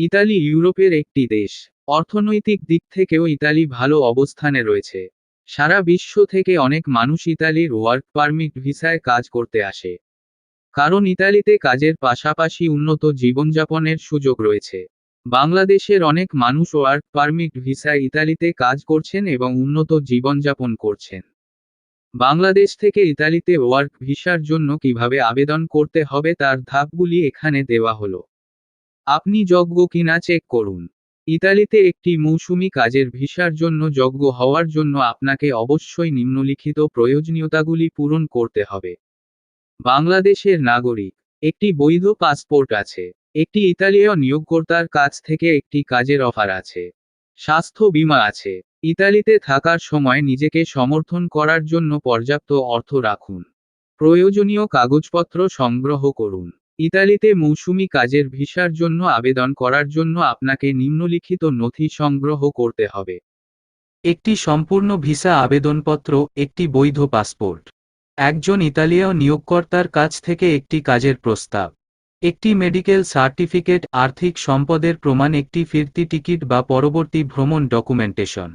Italy ইউরোপের একটি দেশ। অর্থনৈতিক দিক থেকেও ইতালি ভালো অবস্থানে রয়েছে। সারা বিশ্ব থেকে অনেক মানুষ ইতালির ওয়ার্ক পারমিট ভিসায় কাজ করতে আসে। কারণ ইতালিতে কাজের পাশাপাশি উন্নত জীবনযাপনের সুযোগ রয়েছে। বাংলাদেশের অনেক মানুষ ওয়ার্ক পারমিট ভিসায় ইতালিতে কাজ করছেন এবং উন্নত জীবনযাপন করছেন। বাংলাদেশ থেকে ইতালিতে ওয়ার্ক ভিসার জন্য কীভাবে আবেদন করতে হবে তার ধাপগুলি এখানে দেওয়া হলো। আপনি যোগ্য কিনা চেক করুন। ইতালিতে একটি মৌসুমি কাজের ভিসার জন্য যোগ্য হওয়ার জন্য আপনাকে অবশ্যই নিম্নলিখিত প্রয়োজনীয়তাগুলি পূরণ করতে হবে। বাংলাদেশের নাগরিক, একটি বৈধ পাসপোর্ট আছে, একটি ইতালীয় নিয়োগকর্তার কাছ থেকে একটি কাজের অফার আছে, স্বাস্থ্য বীমা আছে, ইতালিতে থাকার সময় নিজেকে সমর্থন করার জন্য পর্যাপ্ত অর্থ রাখুন। প্রয়োজনীয় কাগজপত্র সংগ্রহ করুন। ইতালিতে মৌসুমি কাজের ভিসার জন্য আবেদন করার জন্য আপনাকে নিম্নলিখিত নথি সংগ্রহ করতে হবে। একটি সম্পূর্ণ ভিসা আবেদনপত্র, একটি বৈধ পাসপোর্ট। একজন ইতালীয় নিয়োগকর্তার কাছ থেকে একটি কাজের প্রস্তাব। একটি মেডিকেল সার্টিফিকেট, আর্থিক সম্পদের প্রমাণ, একটি ফিরতি টিকিট বা পরবর্তী ভ্রমণ ডকুমেন্টেশন।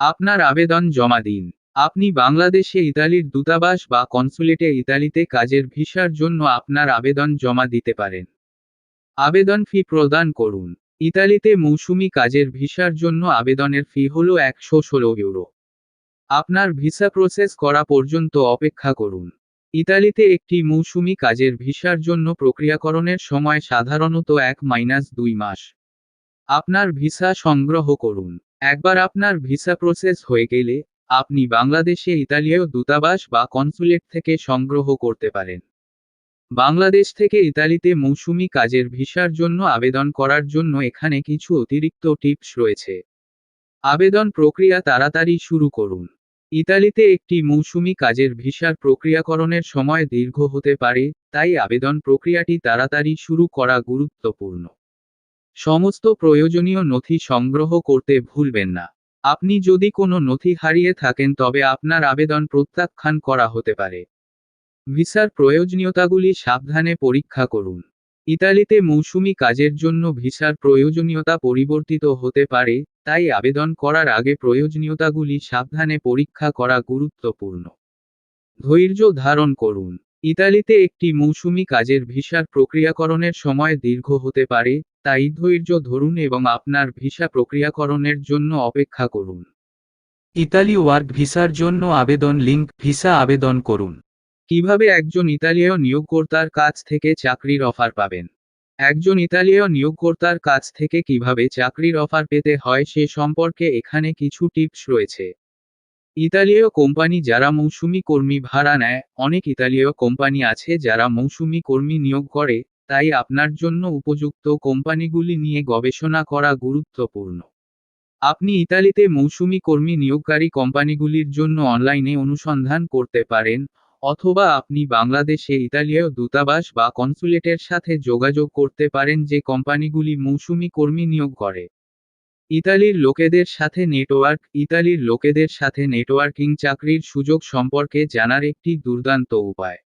আপনার আবেদন জমা দিন। আপনি বাংলাদেশে ইতালির দূতাবাস বা কনসুলেটে ইতালিতে কাজের ভিসার জন্য আপনার আবেদন জমা দিতে পারেন। আবেদন ফি প্রদান করুন। ইতালিতে মৌসুমি কাজের ভিসার জন্য আবেদনের ফি হল একশো ষোলো ইউরো। আপনার ভিসা প্রসেস করা পর্যন্ত অপেক্ষা করুন। ইতালিতে একটি মৌসুমি কাজের ভিসার জন্য প্রক্রিয়াকরণের সময় সাধারণত এক মাইনাস দুই মাস। আপনার ভিসা সংগ্রহ করুন। একবার আপনার ভিসা প্রসেস হয়ে গেলে আপনি বাংলাদেশে ইতালীয় দূতাবাস বা কনসুলেট থেকে সংগ্রহ করতে পারেন। বাংলাদেশ থেকে ইতালিতে মৌসুমি কাজের ভিসার জন্য আবেদন করার জন্য এখানে কিছু অতিরিক্ত টিপস রয়েছে। আবেদন প্রক্রিয়া তাড়াতাড়ি শুরু করুন। ইতালিতে একটি মৌসুমি কাজের ভিসার প্রক্রিয়াকরণের সময় দীর্ঘ হতে পারে, তাই আবেদন প্রক্রিয়াটি তাড়াতাড়ি শুরু করা গুরুত্বপূর্ণ। সমস্ত প্রয়োজনীয় নথি সংগ্রহ করতে ভুলবেন না। আপনি যদি কোনো নথি হারিয়ে থাকেন, তবে আপনার আবেদন প্রত্যাখ্যান করা হতে পারে। ভিসার প্রয়োজনীয়তাগুলি সাবধানে পরীক্ষা করুন। ইতালিতে মৌসুমি কাজের জন্য ভিসার প্রয়োজনীয়তা পরিবর্তিত হতে পারে, তাই আবেদন করার আগে প্রয়োজনীয়তাগুলি সাবধানে পরীক্ষা করা গুরুত্বপূর্ণ। ধৈর্য ধারণ করুন। ইতালিতে একটি মৌসুমি কাজের ভিসার প্রক্রিয়াকরণের সময় দীর্ঘ হতে পারে তাই ধৈর্য ধরুন এবং আপনার ভিসা প্রক্রিয়াকরণের জন্য অপেক্ষা করুন। ইতালি ওয়ার্ক ভিসার জন্য আবেদন লিঙ্ক, ভিসা আবেদন করুন। কীভাবে একজন ইতালীয় নিয়োগকর্তার কাছ থেকে চাকরির অফার পাবেন? একজন ইতালীয় নিয়োগকর্তার কাছ থেকে কীভাবে চাকরির অফার পেতে হয় সে সম্পর্কে এখানে কিছু টিপস রয়েছে। ইতালীয় কোম্পানি যারা মৌসুমি কর্মী ভাড়া নেয়, অনেক ইতালীয় কোম্পানি আছে যারা মৌসুমি কর্মী নিয়োগ করে তাই আপনার জন্য উপযুক্ত কোম্পানিগুলি নিয়ে গবেষণা করা গুরুত্বপূর্ণ। আপনি ইতালিতে মৌসুমি কর্মী নিয়োগকারী কোম্পানিগুলির জন্য অনলাইনে অনুসন্ধান করতে পারেন, অথবা আপনি বাংলাদেশে ইতালীয় দূতাবাস বা কনসুলেটের সাথে যোগাযোগ করতে পারেন যে কোম্পানিগুলি মৌসুমি কর্মী নিয়োগ করে। ইতালির লোকেদের সাথে নেটওয়ার্ক, ইতালির লোকেদের সাথে নেটওয়ার্কিং চাকরির সুযোগ সম্পর্কে জানার একটি দুর্দান্ত উপায়।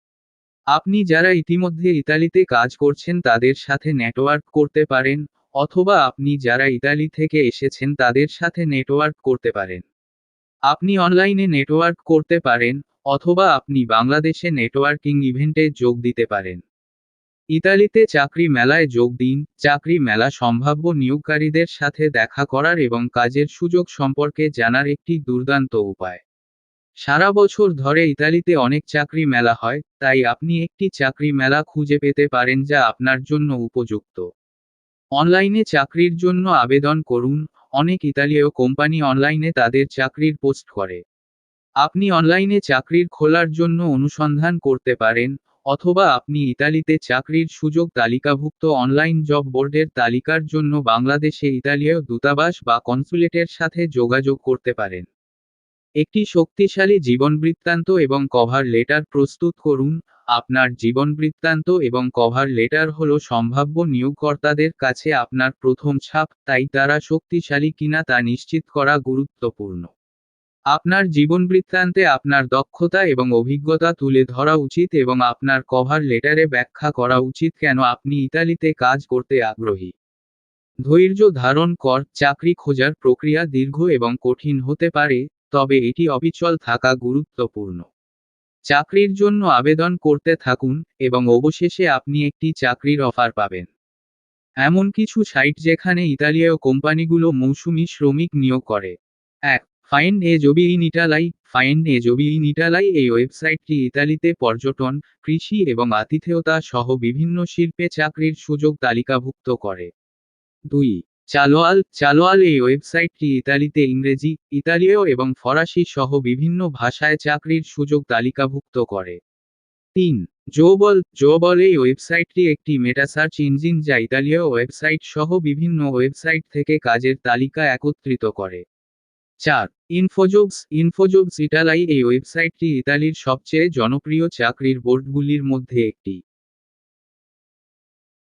আপনি যারা ইতিমধ্যে ইতালিতে কাজ করছেন তাদের সাথে নেটওয়ার্ক করতে পারেন, অথবা আপনি যারা ইতালি থেকে এসেছেন তাদের সাথে নেটওয়ার্ক করতে পারেন। আপনি অনলাইনে নেটওয়ার্ক করতে পারেন, অথবা আপনি বাংলাদেশে নেটওয়ার্কিং ইভেন্টে যোগ দিতে পারেন। ইতালিতে চাকরি মেলায় যোগ দিন, চাকরি মেলা সম্ভাব্য নিয়োগকারীদের সাথে দেখা করার এবং কাজের সুযোগ সম্পর্কে জানার একটি দুর্দান্ত উপায়। সারা বছর ধরে ইতালিতে অনেক চাকরি মেলা হয়, তাই আপনি একটি চাকরি মেলা খুঁজে পেতে পারেন যা আপনার জন্য উপযুক্ত। অনলাইনে চাকরির জন্য আবেদন করুন, অনেক ইতালীয় কোম্পানি অনলাইনে তাদের চাকরির পোস্ট করে। আপনি অনলাইনে চাকরির খোলার জন্য অনুসন্ধান করতে পারেন, অথবা আপনি ইতালিতে চাকরির সুযোগ তালিকাভুক্ত অনলাইন জব বোর্ডের তালিকার জন্য বাংলাদেশে ইতালীয় দূতাবাস বা কনসুলেটের সাথে যোগাযোগ করতে পারেন। একটি শক্তিশালী জীবন বৃত্তান্ত এবং কভার লেটার প্রস্তুত করুন। আপনার জীবন বৃত্তান্ত এবং কভার লেটার হল সম্ভাব্য নিয়োগকর্তাদের কাছে আপনার প্রথম ছাপ, তাই তারা শক্তিশালী কিনা তা নিশ্চিত করা গুরুত্বপূর্ণ। আপনার জীবন বৃত্তান্তে আপনার দক্ষতা এবং অভিজ্ঞতা তুলে ধরা উচিত এবং আপনার কভার লেটারে ব্যাখ্যা করা উচিত কেন আপনি ইতালিতে কাজ করতে আগ্রহী। ধৈর্য ধারণ কর, চাকরি খোঁজার প্রক্রিয়া দীর্ঘ এবং কঠিন হতে পারে তবে এটি অবিচল থাকা গুরুত্বপূর্ণ। চাকরির জন্য আবেদন করতে থাকুন এবং অবশেষে আপনি একটি চাকরির অফার পাবেন। এমন কিছু সাইট যেখানে ইতালীয় কোম্পানিগুলো মৌসুমি শ্রমিক নিয়োগ করে। এক find a job in Italy find a job in Italy এই ওয়েবসাইটটি ইতালিতে পর্যটন, কৃষি এবং আতিথেয়তা সহ বিভিন্ন শিল্পে চাকরির সুযোগ তালিকাভুক্ত করে। দুই চালোয়াল চালোয়াল এই ওয়েবসাইটটি ইতালিতে ইংরেজি, ইতালীয় এবং ফরাসি সহ বিভিন্ন ভাষায় চাকরির সুযোগ তালিকাভুক্ত করে। তিন, জোবল জোবল এই ওয়েবসাইটটি একটি মেটা সার্চ ইঞ্জিন যা ইতালীয় ওয়েবসাইট সহ বিভিন্ন ওয়েবসাইট থেকে কাজের তালিকা একত্রিত করে। চার ইনফোজবস ইনফোজবস ইটালাই এই ওয়েবসাইটটি ইতালির সবচেয়ে জনপ্রিয় চাকরির বোর্ডগুলির মধ্যে একটি।